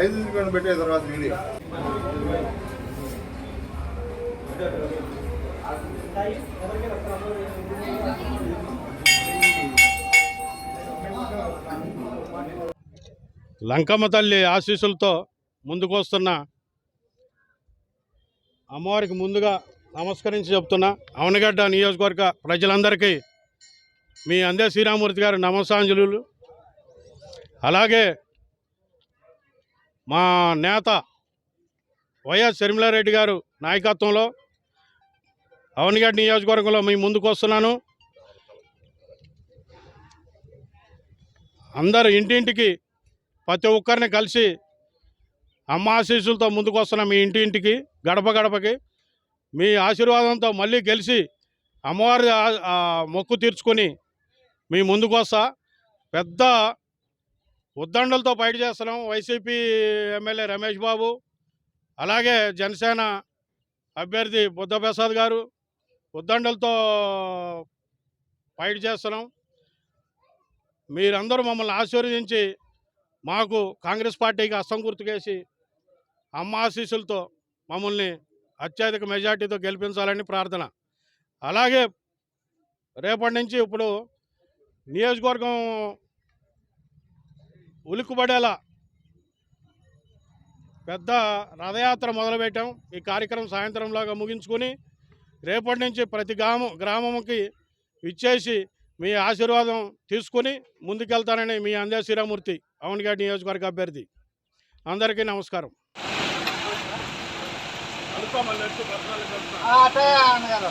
ఐదు నిమిషాలు పెట్టే తర్వాత వీడియో లంకమ్మ తల్లి ఆశీస్సులతో ముందుకు వస్తున్న అమ్మవారికి ముందుగా నమస్కరించి చెప్తున్నా. అవనగడ్డ నియోజకవర్గ ప్రజలందరికీ మీ అందే శ్రీరామూర్తి గారి నమస్సాంజలు అలాగే మా నేత వైఎస్ షర్మిలారెడ్డి గారు నాయకత్వంలో అవనగడ్డ నియోజకవర్గంలో మీ ముందుకు వస్తున్నాను. అందరు ఇంటింటికి ప్రతి ఒక్కరిని కలిసి అమ్మ ఆశీస్సులతో ముందుకు వస్తున్నాం మీ ఇంటి ఇంటికి గడప గడపకి మీ ఆశీర్వాదంతో మళ్ళీ గెలిచి అమ్మవారి మొక్కు తీర్చుకొని మీ ముందుకు వస్తా. పెద్ద ఉద్దండలతో బయట చేస్తున్నాం. వైసీపీ ఎమ్మెల్యే రమేష్ బాబు అలాగే జనసేన అభ్యర్థి బుద్ధప్రసాద్ గారు ఉద్దండలతో ఫైట్ చేస్తున్నాం. మీరందరూ మమ్మల్ని ఆశీర్వదించి మాకు కాంగ్రెస్ పార్టీకి అస్సం గుర్తుకేసి అమ్మ ఆశీస్సులతో మమ్మల్ని అత్యధిక మెజార్టీతో గెలిపించాలని ప్రార్థన. అలాగే రేపటి నుంచి ఇప్పుడు నియోజకవర్గం ఉలిక్కుపడేలా పెద్ద రథయాత్ర మొదలుపెట్టాం. ఈ కార్యక్రమం సాయంత్రంలాగా ముగించుకొని రేపటి నుంచి ప్రతి గ్రామం గ్రామంకి ఇచ్చేసి మీ ఆశీర్వాదం తీసుకుని ముందుకెళ్తానని మీ అందే శ్రీరామూర్తి అవనిగడ్డ నియోజకవర్గ అభ్యర్థి. అందరికీ నమస్కారం. అన్నగారు.